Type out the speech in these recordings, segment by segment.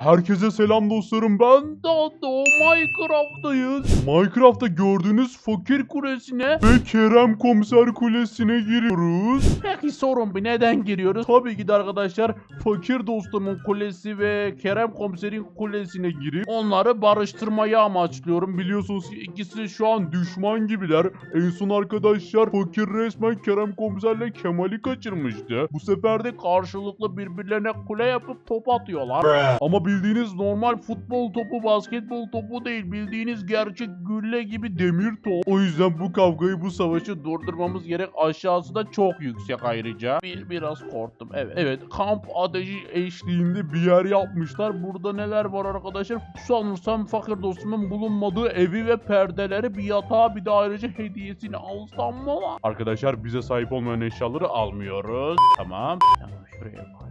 Herkese selam dostlarım ben Dado Minecraft'tayız. Minecraft'ta gördüğünüz fakir kulesine ve Kerem komiser kulesine giriyoruz. Peki sorun bir neden giriyoruz? Tabii ki de arkadaşlar fakir dostumun kulesi ve Kerem komiserin kulesine girip onları barıştırmayı amaçlıyorum. Biliyorsunuz ki ikisi şu an düşman gibiler. En son arkadaşlar fakir resmen Kerem komiserle Kemal'i kaçırmıştı. Bu sefer de karşılıklı birbirlerine kule yapıp top atıyorlar. Ama bildiğiniz normal futbol topu, basketbol topu değil. Bildiğiniz gerçek gülle gibi demir top. O yüzden bu kavgayı, bu savaşı durdurmamız gerek. Aşağısı da çok yüksek ayrıca. Bir, biraz korktum. Evet. Evet. Kamp ateşi eşliğinde bir yer yapmışlar. Burada neler var arkadaşlar? Sanırsam fakir dostumun bulunmadığı evi ve perdeleri bir yatağı bir de ayrıca hediyesini alsam mı var? Arkadaşlar bize sahip olmayan eşyaları almıyoruz. Tamam. Tamam şuraya koy.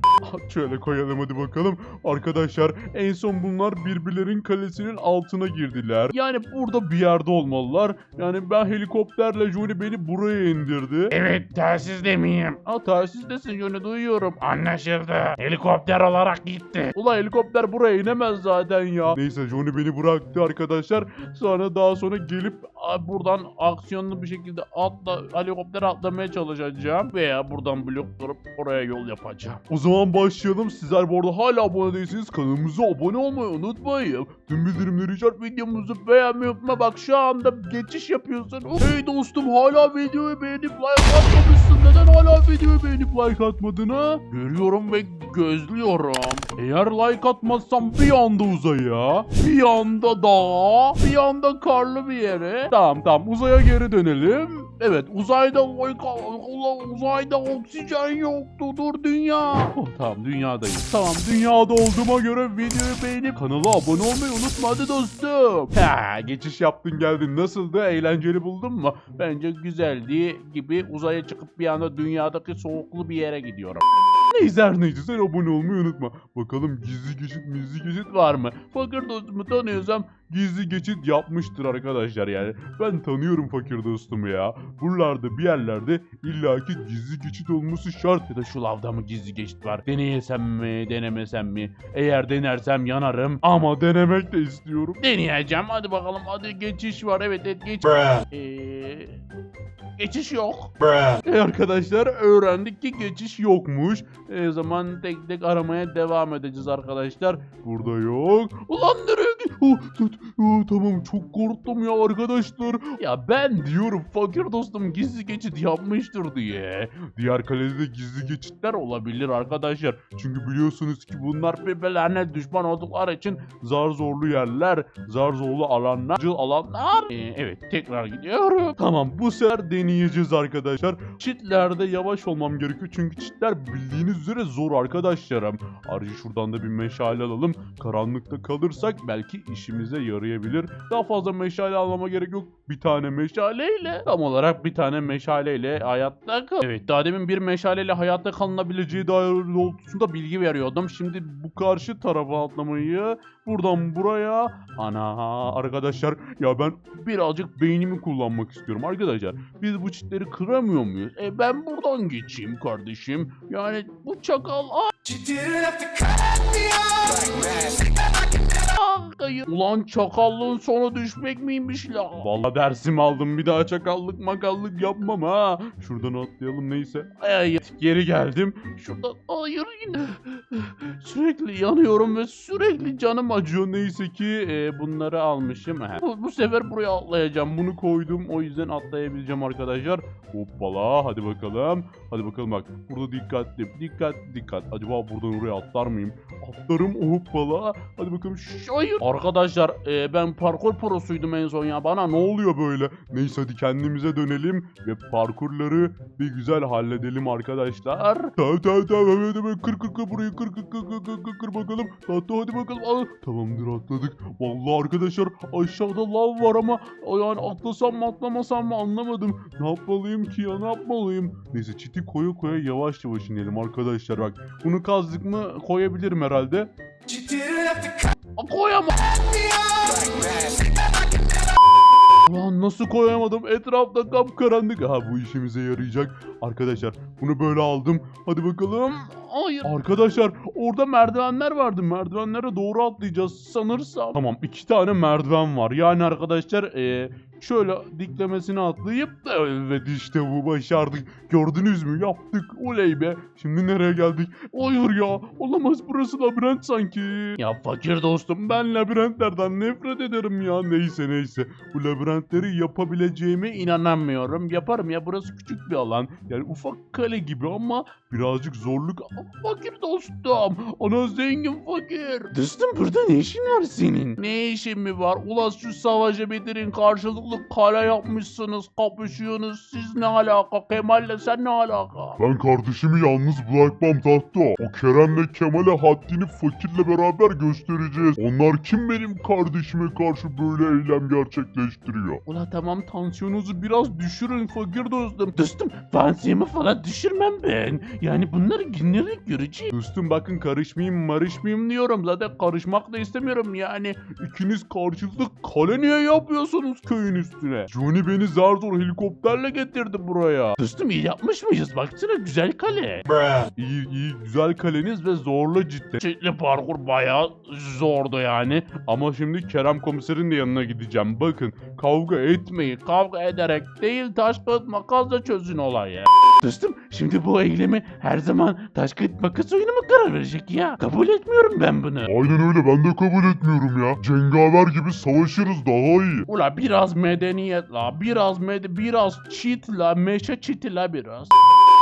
Şöyle koyalım hadi bakalım. Arkadaşlar en son bunlar birbirlerin kalesinin altına girdiler. Yani burada bir yerde olmalılar. Yani ben helikopterle Johnny beni buraya indirdi. Evet telsizde miyim? Ha telsizdesin Johnny duyuyorum. Anlaşıldı. Helikopter olarak gitti. Ulan helikopter buraya inemez zaten ya. Neyse Johnny beni bıraktı arkadaşlar. Sonra daha sonra gelip buradan aksiyonlu bir şekilde atla helikopter atlamaya çalışacağım. Veya buradan blok kurup oraya yol yapacağım. O zaman başlayalım. Sizler bu arada hala abone değilseniz kanalımıza abone olmayı unutmayın. Tüm bildirimleri açıp videomuzu beğenmeyi unutma. Bak şu anda geçiş yapıyorsun. Hey dostum hala videoyu beğenip like atmamışsın. Neden hala videoyu beğenip like atmadın ha? Görüyorum ve gözlüyorum. Eğer like atmazsam bir anda uzaya, bir anda dağa, bir anda karlı bir yere. Tamam tamam uzaya geri dönelim. Evet uzayda Allah, uzayda oksijen yoktu dur dünya. Oh, tamam dünyadayız. Tamam dünyada olduğuma göre videoyu beğenip kanala abone olmayı unutma hadi dostum. Ha, geçiş yaptın geldin nasıldı eğlenceli buldun mu? Bence güzeldi gibi uzaya çıkıp bir anda dünyadaki soğuklu bir yere gidiyorum. Neyse her neyse sen abone olmayı unutma. Bakalım gizli geçit gizli geçit var mı? Fakir dostumu tanıyorsam gizli geçit yapmıştır arkadaşlar yani. Ben tanıyorum fakir dostumu ya. Buralarda bir yerlerde illaki gizli geçit olması şart. Ya da şu lavda mı gizli geçit var? Deneyesem mi denemesem mi? Eğer denersem yanarım ama denemek de istiyorum. Deneyeceğim hadi bakalım hadi geçiş var evet evet geç. Eee... Geçiş yok. E arkadaşlar öğrendik ki geçiş yokmuş. E zaman tek tek aramaya devam edeceğiz arkadaşlar. Burada yok. Ulan gi- Oh, oh, tamam çok korktum ya arkadaşlar. Ya ben diyorum fakir dostum gizli geçit yapmıştır diye. Diğer kalede de gizli geçitler olabilir arkadaşlar. Çünkü biliyorsunuz ki bunlar birbirlerine düşman oldukları için zar zorlu yerler, zar zorlu alanlar, alanlar. E, evet tekrar gidiyorum. Tamam bu sefer deneyeceğiz arkadaşlar. Çitlerde yavaş olmam gerekiyor çünkü çitler bildiğiniz üzere zor arkadaşlarım. Ayrıca şuradan da bir meşale alalım. Karanlıkta kalırsak belki işimize yarayabilir. Daha fazla meşale almama gerek yok. Bir tane meşaleyle tam olarak bir tane meşaleyle hayatta kal. Evet daha demin bir meşaleyle hayatta kalınabileceği dair doğrultusunda bilgi veriyordum. Şimdi bu karşı tarafa atlamayı buradan buraya ana arkadaşlar ya ben birazcık beynimi kullanmak istiyorum arkadaşlar. Biz bu çitleri kıramıyor muyuz? E ben buradan geçeyim kardeşim. Yani bu çakal ah, hayır. Ulan çakallığın sonu düşmek miymiş la? Vallahi dersimi aldım bir daha çakallık makallık yapmam ha. Şuradan atlayalım neyse. Ay, geri geldim. Şuradan hayır yine. Sürekli yanıyorum ve sürekli canım acıyor. Neyse ki e, bunları almışım. He. Bu, bu sefer buraya atlayacağım. Bunu koydum. O yüzden atlayabileceğim arkadaşlar. Hoppala hadi bakalım. Hadi bakalım bak. Burada dikkatli. Dikkat dikkat. Acaba buradan oraya atlar mıyım? Atlarım hoppala. Hadi bakalım. Şş, hayır. Arkadaşlar e, ben parkur prosuydum en son ya. Bana ne oluyor böyle? Neyse hadi kendimize dönelim ve parkurları bir güzel halledelim arkadaşlar. Tamam tamam tamam hadi hadi kır kır kır burayı kır kır kır kır kır kır, kır bakalım. Hatta hadi bakalım. Aa, tamamdır atladık. Vallahi arkadaşlar aşağıda lav var ama yani atlasam mı atlamasam mı anlamadım. Ne yapmalıyım ki ya ne yapmalıyım? Neyse çiti koya koya yavaş yavaş inelim arkadaşlar bak. Bunu kazdık mı koyabilirim herhalde. Koyamam. Ulan nasıl koyamadım? Etrafta kapkaranlık. Ha bu işimize yarayacak. Arkadaşlar bunu böyle aldım. Hadi bakalım. Hayır. Arkadaşlar orada merdivenler vardı. Merdivenlere doğru atlayacağız sanırsam. Tamam iki tane merdiven var. Yani arkadaşlar eee, şöyle diklemesine atlayıp evet işte bu başardık. Gördünüz mü? Yaptık. Oley be. Şimdi nereye geldik? Hayır ya. Olamaz burası labirent sanki. Ya fakir dostum ben labirentlerden nefret ederim ya. Neyse neyse. Bu labirentleri yapabileceğime inanamıyorum. Yaparım ya burası küçük bir alan. Yani ufak kale gibi ama birazcık zorluk. Fakir dostum. Ana zengin fakir. Dostum burada ne işin var senin? Ne işin mi var? Ulan şu savaşı bitirin karşılıklı kale yapmışsınız. Kapışıyorsunuz. Siz ne alaka? Kemal'le sen ne alaka? Ben kardeşimi yalnız bırakmam tahta. O Kerem'le Kemal'e haddini fakirle beraber göstereceğiz. Onlar kim benim kardeşime karşı böyle eylem gerçekleştiriyor? Ula tamam tansiyonunuzu biraz düşürün fakir dostum. Dostum tansiyonu falan düşürmem ben. Yani bunları günlük göreceğim. Dostum bakın karışmayayım marışmayayım diyorum. Zaten karışmak da istemiyorum yani. İkiniz karşılıklı kale niye yapıyorsunuz köyün üstüne? Johnny beni zar zor helikopterle getirdi buraya. Dostum iyi yapmış mıyız? Baksana güzel kale. İyi iyi güzel kaleniz ve zorlu cidden. Ciddi parkur bayağı zordu yani. Ama şimdi Kerem komiserin de yanına gideceğim. Bakın kavga etmeyin. Kavga ederek değil taş kağıt makasla çözün olayı. Dostum şimdi bu eylemi her zaman taş kağıt makas oyunu mu karar verecek ya? Kabul etmiyorum ben bunu. Aynen öyle ben de kabul etmiyorum ya. Cengaver gibi savaşırız daha iyi. Ula biraz medeniyet la, biraz med biraz cheat la, meşe cheat'i la biraz.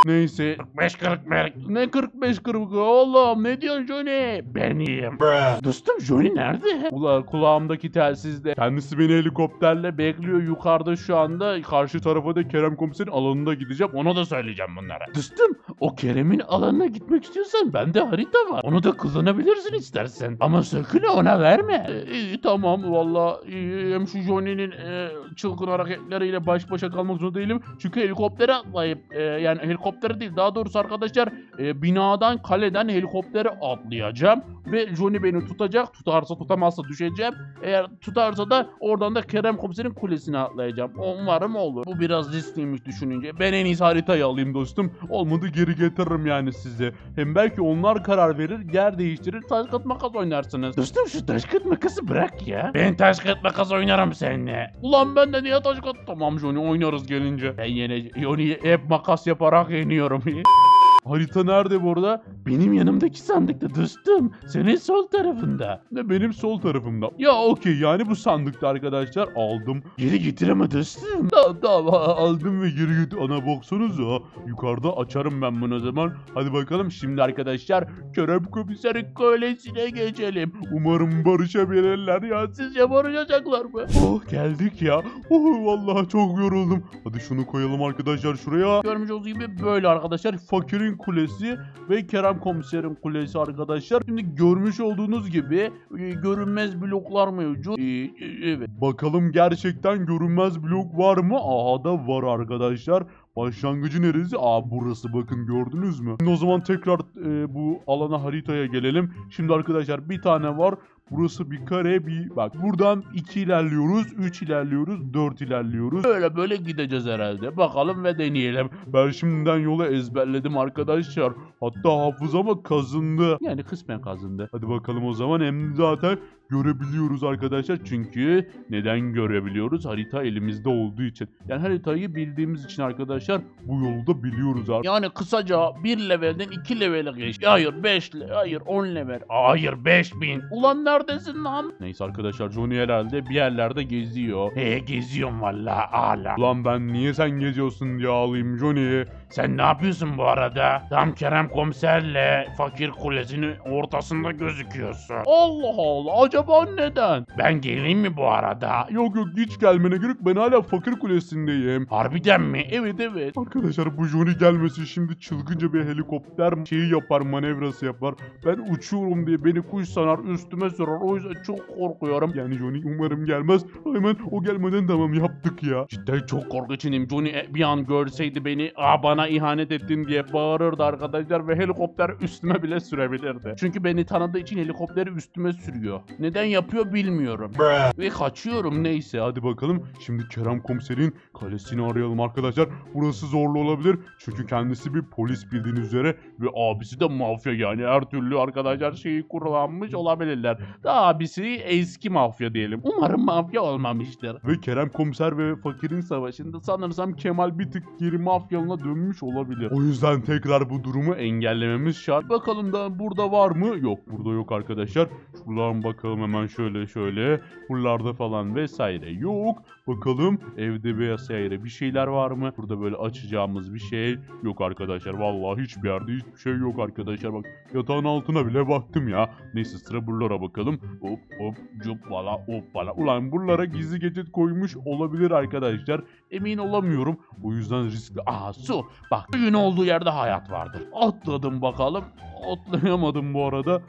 Neyse. 45 40 merk. Ne 45 40 oğlum ne diyorsun Johnny? Beniyim. Dostum Johnny nerede? Ula kulağımdaki telsizde. Kendisi beni helikopterle bekliyor yukarıda şu anda. Karşı tarafa da Kerem komiserin alanında gideceğim. Ona da söyleyeceğim bunlara. Dostum o Kerem'in alanına gitmek istiyorsan bende harita var. Onu da kullanabilirsin istersen. Ama sakın ona verme. Ee, iyi tamam valla. iyi. Hem şu Johnny'nin e, çılgın hareketleriyle baş başa kalmak zorunda değilim. Çünkü helikoptere atlayıp e, yani helikoptere değil daha doğrusu arkadaşlar e, binadan kaleden helikoptere atlayacağım ve Johnny beni tutacak. Tutarsa tutamazsa düşeceğim. Eğer tutarsa da oradan da Kerem komiserin kulesine atlayacağım. Umarım olur. Bu biraz riskliymiş düşününce. Ben en iyisi haritayı alayım dostum. Olmadı geri getiririm yani size. Hem belki onlar karar verir, yer değiştirir, taş kağıt makas oynarsınız. Dostum şu taş kağıt makası bırak ya. Ben taş kağıt makas oynarım seninle. Ulan ben de niye taş kağıt? Tamam Johnny oynarız gelince. Ben yine Johnny'yi hep makas yaparak yeniyorum. Harita nerede bu arada? Benim yanımdaki sandıkta dostum. Senin sol tarafında. Ne benim sol tarafımda. Ya okey yani bu sandıkta arkadaşlar aldım. Geri getir ama dostum. Tamam tamam aldım ve geri getir. Ana baksanıza. Yukarıda açarım ben bunu o zaman. Hadi bakalım şimdi arkadaşlar Kerem komiserin kalesine geçelim. Umarım barışabilirler ya. Sizce barışacaklar mı? Oh geldik ya. Oh vallahi çok yoruldum. Hadi şunu koyalım arkadaşlar şuraya. Görmüş olduğunuz gibi böyle arkadaşlar. Fakirin kulesi ve Kerem komiserin kulesi arkadaşlar. Şimdi görmüş olduğunuz gibi e, görünmez bloklar mevcut. E, e, evet. Bakalım gerçekten görünmez blok var mı? Aha da var arkadaşlar. Başlangıcı neresi? Aa burası bakın gördünüz mü? Şimdi o zaman tekrar e, bu alana haritaya gelelim. Şimdi arkadaşlar bir tane var. Burası bir kare bir bak buradan 2 ilerliyoruz, 3 ilerliyoruz, 4 ilerliyoruz. Böyle böyle gideceğiz herhalde. Bakalım ve deneyelim. Ben şimdiden yolu ezberledim arkadaşlar. Hatta hafızama kazındı. Yani kısmen kazındı. Hadi bakalım o zaman hem zaten görebiliyoruz arkadaşlar. Çünkü neden görebiliyoruz? Harita elimizde olduğu için. Yani haritayı bildiğimiz için arkadaşlar bu yolu da biliyoruz artık. Yani kısaca bir levelden iki levele geç. Hayır 5 hayır 10 level. Hayır 5000. Ulan neredesin lan? Neyse arkadaşlar Johnny herhalde bir yerlerde geziyor. He geziyorum valla hala. Ulan ben niye sen geziyorsun diye ağlayayım Johnny. Sen ne yapıyorsun bu arada? Tam Kerem komiserle fakir kulesinin ortasında gözüküyorsun. Allah Allah acaba neden? Ben geleyim mi bu arada? Yok yok hiç gelmene gerek ben hala fakir kulesindeyim. Harbiden mi? Evet evet. Arkadaşlar bu Johnny gelmesin şimdi çılgınca bir helikopter şeyi yapar manevrası yapar. Ben uçuyorum diye beni kuş sanar üstüme sorar o yüzden çok korkuyorum. Yani Johnny umarım gelmez. Hemen o gelmeden tamam yaptık ya. Cidden çok korkunçum. Johnny bir an görseydi beni aa bana bana ihanet ettin diye bağırırdı arkadaşlar ve helikopter üstüme bile sürebilirdi. Çünkü beni tanıdığı için helikopteri üstüme sürüyor. Neden yapıyor bilmiyorum. Ve kaçıyorum neyse hadi bakalım. Şimdi Kerem komiserin kalesini arayalım arkadaşlar. Burası zorlu olabilir. Çünkü kendisi bir polis bildiğiniz üzere ve abisi de mafya yani her türlü arkadaşlar şeyi kullanmış olabilirler. Da abisi eski mafya diyelim. Umarım mafya olmamıştır. Ve Kerem komiser ve fakirin savaşında sanırsam Kemal bir tık geri mafyalına dönmüş olabilir. O yüzden tekrar bu durumu engellememiz şart. Bakalım da burada var mı? Yok burada yok arkadaşlar. Şuradan bakalım hemen şöyle şöyle. Buralarda falan vesaire yok. Bakalım evde vesaire bir şeyler var mı? Burada böyle açacağımız bir şey yok arkadaşlar. Vallahi hiçbir yerde hiçbir şey yok arkadaşlar. Bak yatağın altına bile baktım ya. Neyse sıra buralara bakalım. Hop hop cuppala hoppala. Ulan buralara gizli geçit koymuş olabilir arkadaşlar. Emin olamıyorum. O yüzden riskli. Aa su. Bak suyun olduğu yerde hayat vardır. Atladım bakalım. Atlayamadım bu arada.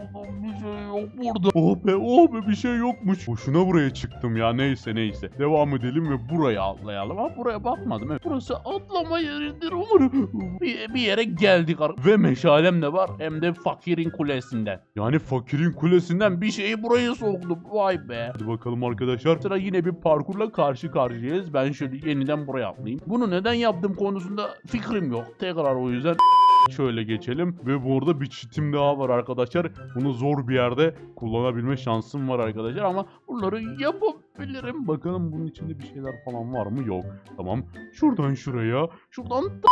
Atladım. Bir şey yok burada. Oh be oh be bir şey yokmuş. Boşuna buraya çıktım ya neyse neyse. Devam edelim ve buraya atlayalım. Ha buraya bakmadım. Evet, burası atlama yeridir umarım. Bir, bir yere geldik. Ve meşalem de var. Hem de fakirin kulesinden. Yani fakirin kulesinden bir şeyi buraya soktum. Vay be. Hadi bakalım arkadaşlar. Sıra yine bir parkurla karşı karşıyayız. Ben şöyle yeniden buraya atlayayım. Bunu neden yaptım konusunda fikrim yok. Tekrar o yüzden Şöyle geçelim ve burada bir çitim daha var arkadaşlar. Bunu zor bir yerde kullanabilme şansım var arkadaşlar ama bunları yapabilirim. Bakalım bunun içinde bir şeyler falan var mı? Yok. Tamam. Şuradan şuraya, şuradan da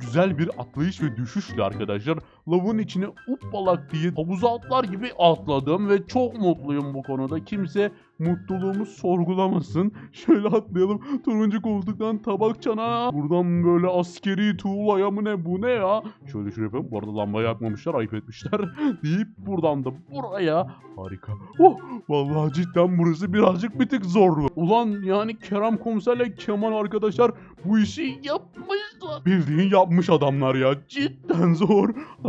güzel bir atlayış ve düşüşle arkadaşlar lavın içine uppalak diye havuza atlar gibi atladım ve çok mutluyum bu konuda. Kimse mutluluğumu sorgulamasın. Şöyle atlayalım. Turuncu koltuktan tabak çana. Buradan böyle askeri tuğlaya mı ne bu ne ya? Şöyle şöyle yapalım. Bu arada lambayı yakmamışlar ayıp etmişler. deyip buradan da buraya. Harika. Oh vallahi cidden burası birazcık bir tık zorlu. Ulan yani Kerem komiserle Kemal arkadaşlar bu işi yapmışlar. Bildiğin yapmış adamlar ya. Cidden zor.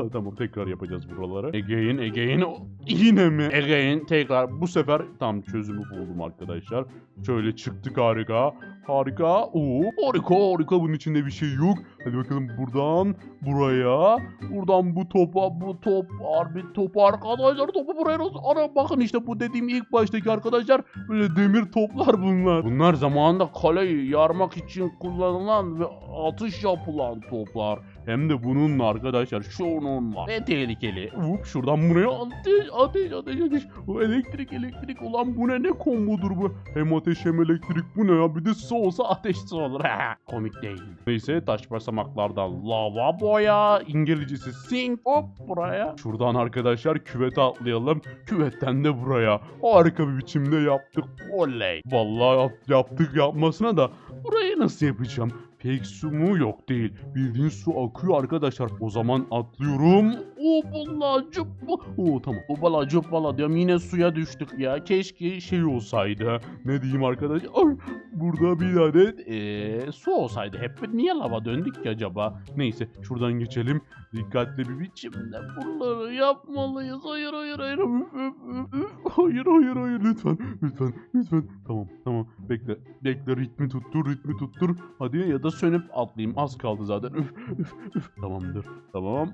Tamam tekrar yapacağız buraları. Again again. Yine mi? Again tekrar. Bu sefer tam çözümü buldum arkadaşlar. Şöyle çıktık harika. Harika. Oo, harika harika. Bunun içinde bir şey yok. Hadi bakalım buradan buraya. Buradan bu topa bu top. Harbi top arkadaşlar. Topu buraya nasıl? Ana bakın işte bu dediğim ilk baştaki arkadaşlar. Böyle demir toplar bunlar. Bunlar zamanında kaleyi yarmak için kullanılan ve atış yapılan toplar. Hem de bununla arkadaşlar şununla. Ve tehlikeli. Vup şuradan buraya ateş ateş ateş ateş. O elektrik elektrik ulan bu ne ne kombodur bu. Hem ateş hem elektrik bu ne ya bir de su olsa ateşsiz olur. Komik değil. Neyse taş basamaklardan lava boya. İngilizcesi sink hop buraya. Şuradan arkadaşlar küvete atlayalım. Küvetten de buraya. Harika bir biçimde yaptık. Oley. Vallahi yap- yaptık yapmasına da burayı nasıl yapacağım? Pek su mu? Yok değil. Bildiğin su akıyor arkadaşlar. O zaman atlıyorum. Obala cıppala. Oo tamam. Obala cıppala diyorum. Yine suya düştük ya. Keşke şey olsaydı. Ne diyeyim arkadaş? Ay, burada bir adet eee, su olsaydı. Hep niye lava döndük ki acaba? Neyse şuradan geçelim. Dikkatli bir biçimde buraları yapmalıyız. Hayır hayır hayır. Üf, üf, üf. Hayır hayır hayır lütfen. Lütfen lütfen. Tamam tamam. Bekle. Bekle ritmi tuttur ritmi tuttur. Hadi ya da sönüp atlayayım. Az kaldı zaten. Üf üf üf. Tamamdır. Tamam.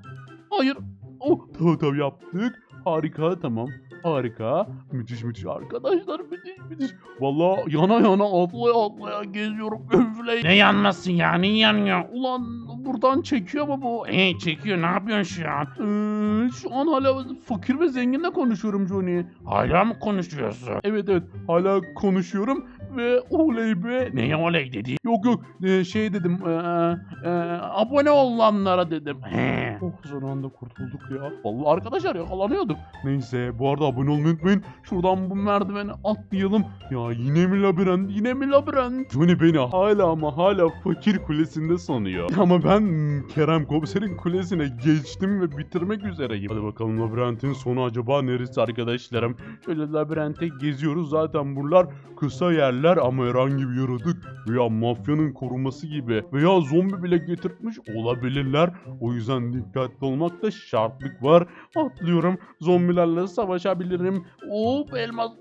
Hayır. Oh tamam tamam yaptık. Harika tamam. Harika. Müthiş müthiş arkadaşlar müthiş müthiş. Vallahi yana yana atlaya atlaya geziyorum. Üfley. Ne yanmasın ya ne yanıyor? Ulan buradan çekiyor mu bu? He çekiyor ne yapıyorsun şu an? Ee, şu an hala fakir ve zenginle konuşuyorum Johnny. Hala mı konuşuyorsun? Evet evet hala konuşuyorum ve oley be. Neye oley dedi? Yok yok ee, şey dedim ee, ee, abone olanlara dedim. He. Oh son anda kurtulduk ya. Vallahi arkadaşlar yakalanıyorduk. Neyse bu arada abone olmayı unutmayın. Şuradan bu merdiveni atlayalım. Ya yine mi labirent yine mi labirent? Johnny beni hala ama hala fakir kulesinde sanıyor. Ama ben Kerem Komiser'in kulesine geçtim ve bitirmek üzereyim. Hadi bakalım labirentin sonu acaba neresi arkadaşlarım? Şöyle labirente geziyoruz. Zaten buralar kısa yerler. Haberler ama herhangi bir yaratık veya mafyanın koruması gibi veya zombi bile getirtmiş olabilirler. O yüzden dikkatli olmakta şartlık var. Atlıyorum. Zombilerle savaşabilirim. Hop elmas.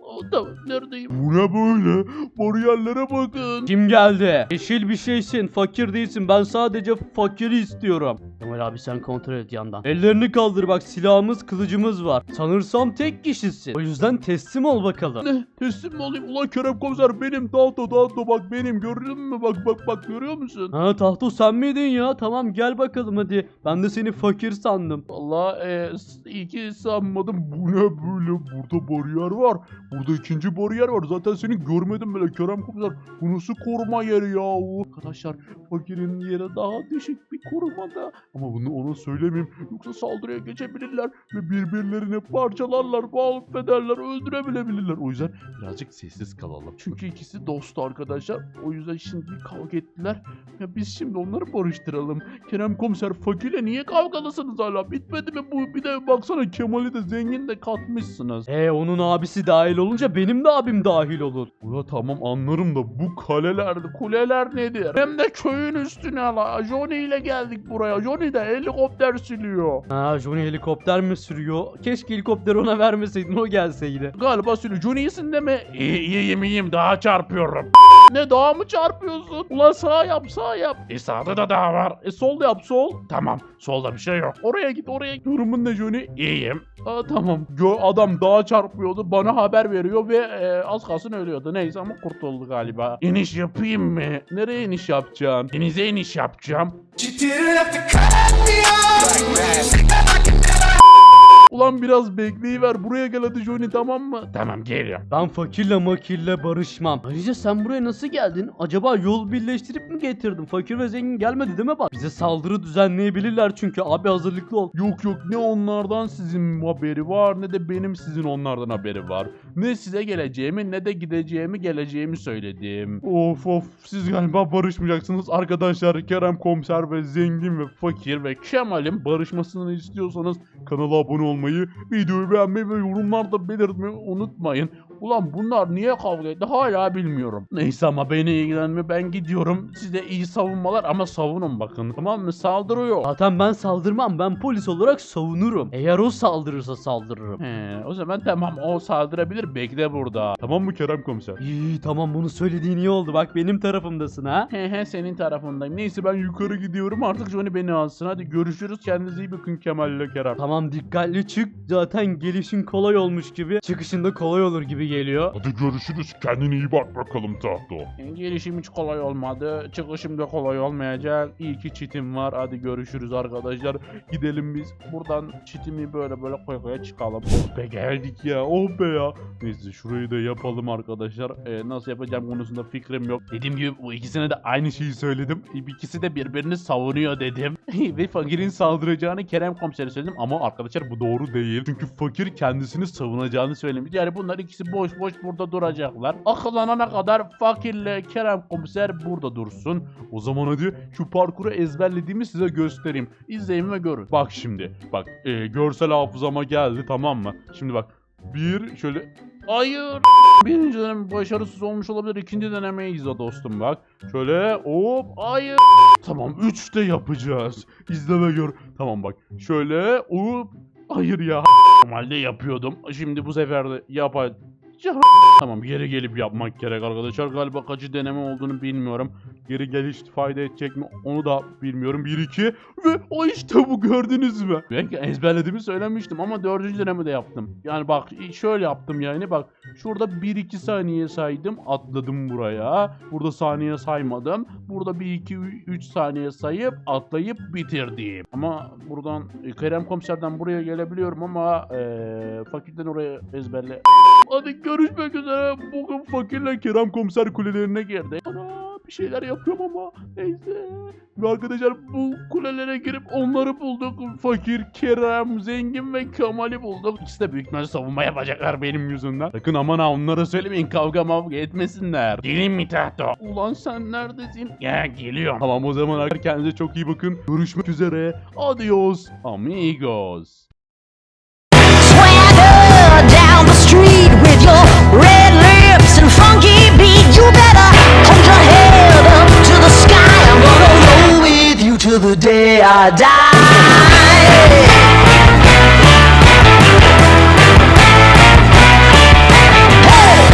Neredeyim? Bu ne böyle? Bariyerlere bakın. Kim geldi? Yeşil bir şeysin, fakir değilsin. Ben sadece fakiri istiyorum. Kemal abi sen kontrol et yandan. Ellerini kaldır bak silahımız, kılıcımız var. Sanırsam tek kişisin. O yüzden teslim ol bakalım. Ne? Teslim mi olayım? Ulan Kerem komiser benim. Dalto Dalto bak benim. Gördün mü? Bak bak bak görüyor musun? Ha Tahto sen miydin ya? Tamam gel bakalım hadi. Ben de seni fakir sandım. Valla e, iyi ki sanmadım. Bu ne böyle? Burada bariyer var. Burada ikinci bariyer var. Zaten seni görmedim bile Kerem komiser. Bu nasıl koruma yeri ya? Arkadaşlar fakirin yeri daha düşük bir korumada. Ama bunu ona söylemeyeyim. Yoksa saldırıya geçebilirler. Ve birbirlerini parçalarlar, mahvederler, öldürebilebilirler. O yüzden birazcık sessiz kalalım. Çünkü ikisi dost arkadaşlar. O yüzden şimdi kavga ettiler. Ya biz şimdi onları barıştıralım. Kerem komiser fakirle niye kavgalısınız hala? Bitmedi mi bu? Bir de baksana Kemal'i de zengin de katmışsınız. E onun abisi dahil olunca benim de abim dahil olur. Ula tamam anlarım da bu kaleler, kuleler nedir? Hem de köyün üstüne la. Johnny ile geldik buraya. Johnny de helikopter sürüyor. Ha Johnny helikopter mi sürüyor? Keşke helikopteri ona vermeseydin o gelseydi. Galiba sürüyor. Johnny iyisin de mi? İyi, iyiyim iyiyim daha çarpıyorum. Ne daha mı çarpıyorsun? Ulan sağ yap sağ yap. E sağda da daha var. E sol yap sol. Tamam solda bir şey yok. Oraya git oraya. Yorumun ne Johnny? İyiyim. Aa, tamam. Gö adam dağa çarpıyordu. Bana haber veriyor ve e, az kalsın ölüyordu. Neyse ama kurtuldu galiba. İniş yapayım mı? Nereye iniş yapacaksın? Denize iniş yapacağım. You didn't have to cut me off. Like. Ulan biraz bekleyiver. Buraya gel hadi Johnny tamam mı? Tamam geliyorum. Ben fakirle makirle barışmam. Ayrıca sen buraya nasıl geldin? Acaba yol birleştirip mi getirdin? Fakir ve zengin gelmedi değil mi bak? Bize saldırı düzenleyebilirler çünkü abi hazırlıklı ol. Yok yok ne onlardan sizin haberi var ne de benim sizin onlardan haberi var. Ne size geleceğimi ne de gideceğimi geleceğimi söyledim. Of of siz galiba barışmayacaksınız arkadaşlar. Kerem komiser ve zengin ve fakir ve Kemal'in barışmasını istiyorsanız kanala abone olmayı, videoyu beğenmeyi ve yorumlarda belirtmeyi unutmayın. Ulan bunlar niye kavga etti hala bilmiyorum. Neyse ama beni ilgilenmiyor ben gidiyorum. Size iyi savunmalar ama savunun bakın tamam mı? Saldırıyor. Zaten ben saldırmam. Ben polis olarak savunurum. Eğer o saldırırsa saldırırım. He, o zaman tamam o saldırabilir bekle burada. Tamam mı Kerem komiser? İyi tamam bunu söylediğin iyi oldu. Bak benim tarafımdasın ha. He he senin tarafındayım. Neyse ben yukarı gidiyorum artık Johnny beni alsın. Hadi görüşürüz kendinize iyi bakın Kemal ile Kerem. Tamam dikkatli çık. Zaten gelişin kolay olmuş gibi. Çıkışında kolay olur gibi geliyor. Hadi görüşürüz. Kendine iyi bak bakalım Tahto. Gelişim hiç kolay olmadı. Çıkışım da kolay olmayacak. İyi ki çitim var. Hadi görüşürüz arkadaşlar. Gidelim biz. Buradan çitimi böyle böyle koya koya çıkalım. Oh be geldik ya. Oh be ya. Neyse şurayı da yapalım arkadaşlar. Ee, nasıl yapacağım konusunda fikrim yok. Dediğim gibi bu ikisine de aynı şeyi söyledim. İkisi de birbirini savunuyor dedim. Ve fakirin saldıracağını Kerem komiseri söyledim. Ama arkadaşlar bu doğru değil. Çünkü fakir kendisini savunacağını söylemiş. Yani bunlar ikisi boş boş burada duracaklar. Akıllanana kadar fakirle Kerem komiser burada dursun. O zaman hadi şu parkuru ezberlediğimi size göstereyim. İzleyin ve görün. Bak şimdi. Bak e, görsel hafızama geldi tamam mı? Şimdi bak. Bir şöyle Hayır. Birinci deneme başarısız olmuş olabilir. İkinci denemeyi izle dostum bak. Şöyle hop hayır. Tamam 3 de yapacağız. İzle ve gör. Tamam bak. Şöyle hop hayır ya. Normalde yapıyordum. Şimdi bu sefer de yapacağım. Tamam geri gelip yapmak gerek arkadaşlar. Galiba kaçı deneme olduğunu bilmiyorum. Geri geliş fayda edecek mi onu da bilmiyorum. 1 2 ve o işte bu gördünüz mü? Ben ezberlediğimi söylemiştim ama dördüncü denemede yaptım. Yani bak şöyle yaptım yani bak. Şurada 1-2 saniye saydım atladım buraya. Burada saniye saymadım. Burada 1-2-3 saniye sayıp atlayıp bitirdim. Ama buradan e, Kerem komiserden buraya gelebiliyorum ama eee fakirden oraya ezberle. Hadi görüşmek üzere. Bugün fakirle Kerem komiser kulelerine girdi. Ana bir şeyler yapıyorum ama neyse. Ve arkadaşlar bu kulelere girip onları bulduk. Fakir, Kerem, Zengin ve Kemal'i bulduk. İkisi de büyük ihtimalle savunma yapacaklar benim yüzümden. Sakın aman ha onlara söylemeyin kavga mavga etmesinler. Gelin mi tahto? Ulan sen neredesin? Ya geliyorum. Tamam o zaman arkadaşlar kendinize çok iyi bakın. Görüşmek üzere. Adios amigos. Down the street with your red lips and funky beat. You better till the day I die.